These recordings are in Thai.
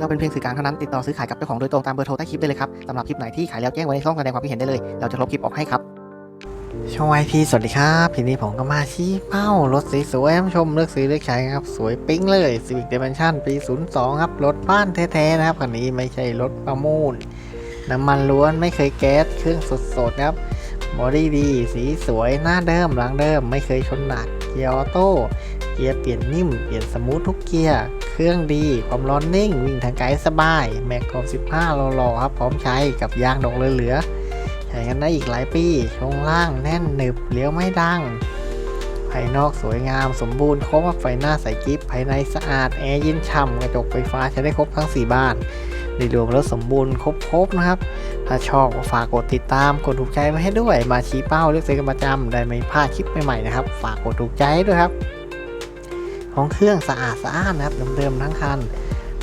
เราเป็นเพียงสื่อกลางเท่านั้นติดต่อซื้อขายกับเจ้าของโดยตรงตามเบอร์โทรใต้คลิปได้เลยครับสำหรับคลิปไหนที่ขายแล้วแจ้งไว้ในช่องแสดงความคิดเห็นได้เลย เราจะลบคลิปออกให้ครับช่องไอพีสวัสดีครับทีนี้ผมก็มาชี้เป้ารถสวยๆชมเลือกซื้อเลือกใช้ครับ สวยปิ๊งเลย Civic Dimension ปี 02 ครับ รถบ้านแท้ๆนะครับคันนี้ไม่ใช่รถประมูล น้ำมันล้วนไม่เคยแก๊สเครื่องสดๆครับบอดี้ดี สีสวยหน้าเดิมหลังเดิม ไม่เคยชนหนักเกียร์ออโต้เกียร์เปลี่ยนนิ่ม เปลี่ยนสมูททุกเกียร์ รื่องดี ความร้อนนิ่ง วิ่งทางไกลสบาย แม็กกอบ15โลโลครับ พร้อมใช้กับยางดอกเหลือๆใช้กันได้อีกหลายปี ช่วงล่างแน่นหนึบเลี้ยวไม่ดัง ภายนอกสวยงามสมบูรณ์ครบไฟหน้าใสกิ๊บภายในสะอาด แอร์เย็นฉ่ำกระจกไฟฟ้าใช้ได้ครบทั้ง 4 บ้านโดยรวมแล้วสมบูรณ์ครบๆนะครับ ถ้าชอบฝากกดติดตาม กดถูกใจมาให้ด้วย มาชี้เป้าเลือกซื้อกันประจำได้ไม่พลาดคลิปใหม่ๆนะครับ ฝากกดถูกใจด้วยครับ ห้องเครื่องสะอาดสะอ้านนะครับเดิมๆทั้งคัน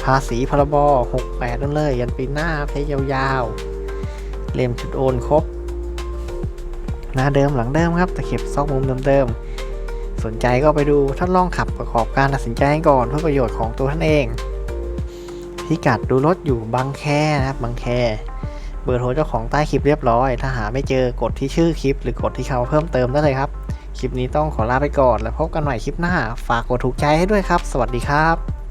ภาษีพรบ68นั่นเลยยันปีหน้าใช้ยาวๆเล่มชุดโอนครบ หน้าเดิมหลังเดิมครับตะเข็บซอกมุมเดิมๆสนใจก็ไปดูท่านลองขับประกอบการตัดสินใจใก่อนเพื่อประโยชน์ของตัวท่านเอง พิกัดดูรถอยู่บางแคนะครับบางแคเบอร์โทรเจ้าของใต้คลิปเรียบร้อย ถ้าหาไม่เจอกดที่ชื่อคลิป หรือกดที่เขาเพิ่มเติมได้เลยครับ คลิปนี้ต้องขอลาไปก่อน แล้วพบกันใหม่คลิปหน้า ฝากกดถูกใจให้ด้วยครับ สวัสดีครับ